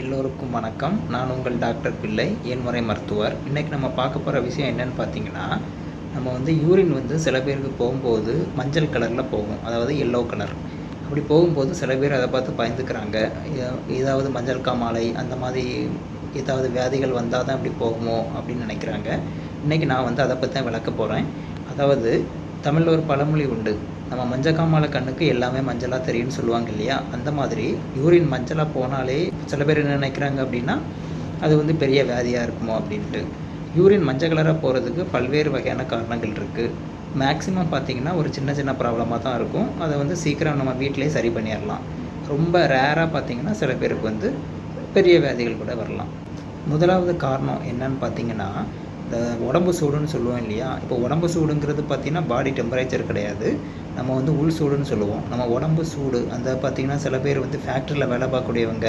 எல்லோருக்கும் வணக்கம். நான் உங்கள் டாக்டர் பிள்ளை என்முறை மருத்துவர். இன்றைக்கி நம்ம பார்க்க போகிற விஷயம் என்னன்னு பார்த்தீங்கன்னா நம்ம வந்து யூரின் வந்து சில பேருக்கு போகும்போது மஞ்சள் கலரில் போகும். அதாவது எல்லோ கலர் அப்படி போகும்போது சில பேர் அதை பார்த்து பயந்துக்கிறாங்க. ஏதாவது மஞ்சள் காமாலை அந்த மாதிரி ஏதாவது வியாதிகள் வந்தால் தான் இப்படி போகுமோ அப்படின்னு நினைக்கிறாங்க. இன்றைக்கி நான் வந்து அதை பற்றி தான் விளக்க போகிறேன் அதாவது தமிழில் ஒரு பழமொழி உண்டு. நம்ம மஞ்சக்காமலை கண்ணுக்கு எல்லாமே மஞ்சளாக தெரியும்னு சொல்லுவாங்க இல்லையா? அந்த மாதிரி யூரின் மஞ்சளாக போனாலே சில பேர் என்ன நினைக்கிறாங்க அப்படின்னா அது வந்து பெரிய வியாதியாக இருக்குமோ அப்படின்ட்டு. யூரின் மஞ்சள் கலராக போகிறதுக்கு பல்வேறு வகையான காரணங்கள் இருக்குது மேக்ஸிமம் பார்த்திங்கன்னா ஒரு சின்ன சின்ன ப்ராப்ளமாக தான் இருக்கும். அதை வந்து சீக்கிரம் நம்ம வீட்டிலே சரி பண்ணிடலாம். ரொம்ப ரேராக பார்த்தீங்கன்னா சில பேருக்கு வந்து பெரிய வியாதிகள் கூட வரலாம். முதலாவது காரணம் என்னன்னு பார்த்தீங்கன்னா இந்த உடம்பு சூடுன்னு சொல்லுவோம் இல்லையா? இப்போ உடம்பு சூடுங்கிறது பார்த்தீங்கன்னா பாடி டெம்பரேச்சர் கிடையாது. நம்ம வந்து உள் சூடுன்னு சொல்லுவோம். நம்ம உடம்பு சூடு. அந்த பார்த்தீங்கன்னா சில பேர் வந்து ஃபேக்ட்ரியில் வேலை பார்க்கக்கூடியவங்க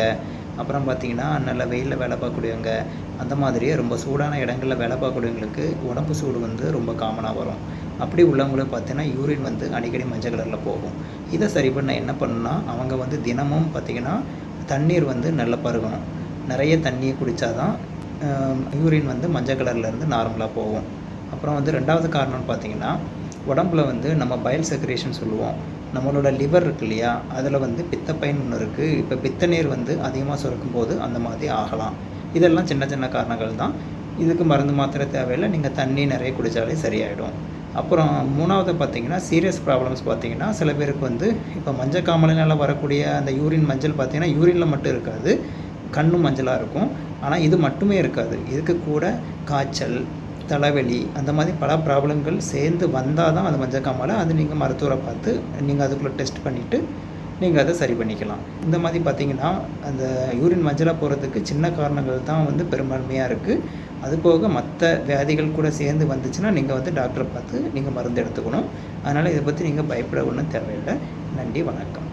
அப்புறம் பார்த்தீங்கன்னா நல்ல வெயிலில் வேலை பார்க்கக்கூடியவங்க அந்த மாதிரியே ரொம்ப சூடான இடங்களில் வேலை பார்க்கக்கூடியவங்களுக்கு உடம்பு சூடு வந்து ரொம்ப காமனாக வரும். அப்படி உள்ளவங்களும் பார்த்தீங்கன்னா யூரின் வந்து அடிக்கடி மஞ்சள் கலரில் போகும். இதை சரி பண்ண என்ன பண்ணுன்னா அவங்க வந்து தினமும் பார்த்தீங்கன்னா தண்ணீர் வந்து நல்லா பருகணும். நிறைய தண்ணியை குடித்தாதான் யூரின் வந்து மஞ்சள் கலர்லேருந்து நார்மலாக போகும். அப்புறம் வந்து ரெண்டாவது காரணம்னு பார்த்தீங்கன்னா உடம்புல வந்து நம்ம பயல் செக்ரேஷன் சொல்லுவோம். நம்மளோட லிவர் இருக்கு இல்லையா? அதில் வந்து பித்தப்பைன்னு ஒன்று இருக்குது இப்போ பித்த நீர் வந்து அதிகமாக சுரக்கும் போது அந்த மாதிரி ஆகலாம். இதெல்லாம் சின்ன சின்ன காரணங்கள் தான். இதுக்கு மருந்து மாத்திரை தேவையில்லை. நீங்கள் தண்ணி நிறைய குடித்தாலே சரியாயிடும். அப்புறம் மூணாவது பார்த்தீங்கன்னா சீரியஸ் ப்ராப்ளம்ஸ் பார்த்தீங்கன்னா சில பேருக்கு வந்து இப்போ மஞ்சள் காமலினால் வரக்கூடிய அந்த யூரின் மஞ்சள் பார்த்தீங்கன்னா யூரினில் மட்டும் இருக்காது. கண்ணும் மஞ்சளாக இருக்கும். ஆனால் இது மட்டுமே இருக்காது. இதுக்கு கூட காய்ச்சல் தலைவலி அந்த மாதிரி பல ப்ராப்ளங்கள் சேர்ந்து வந்தால் தான் அது மஞ்சள் காமாலை அது நீங்கள் மருத்துவரை பார்த்து நீங்கள் அதுக்குள்ளே டெஸ்ட் பண்ணிவிட்டு நீங்கள் அதை சரி பண்ணிக்கலாம். இந்த மாதிரி பார்த்தீங்கன்னா அந்த யூரின் மஞ்சளாக போகிறதுக்கு சின்ன காரணங்கள் தான் வந்து பெரும்பான்மையாக இருக்குது அது போக மற்ற வியாதிகள் கூட சேர்ந்து வந்துச்சுன்னா நீங்கள் வந்து டாக்டரை பார்த்து நீங்கள் மருந்து எடுத்துக்கணும். அதனால் இதை பற்றி நீங்கள் பயப்பட ஒன்றும் தேவையில்லை. நன்றி வணக்கம்.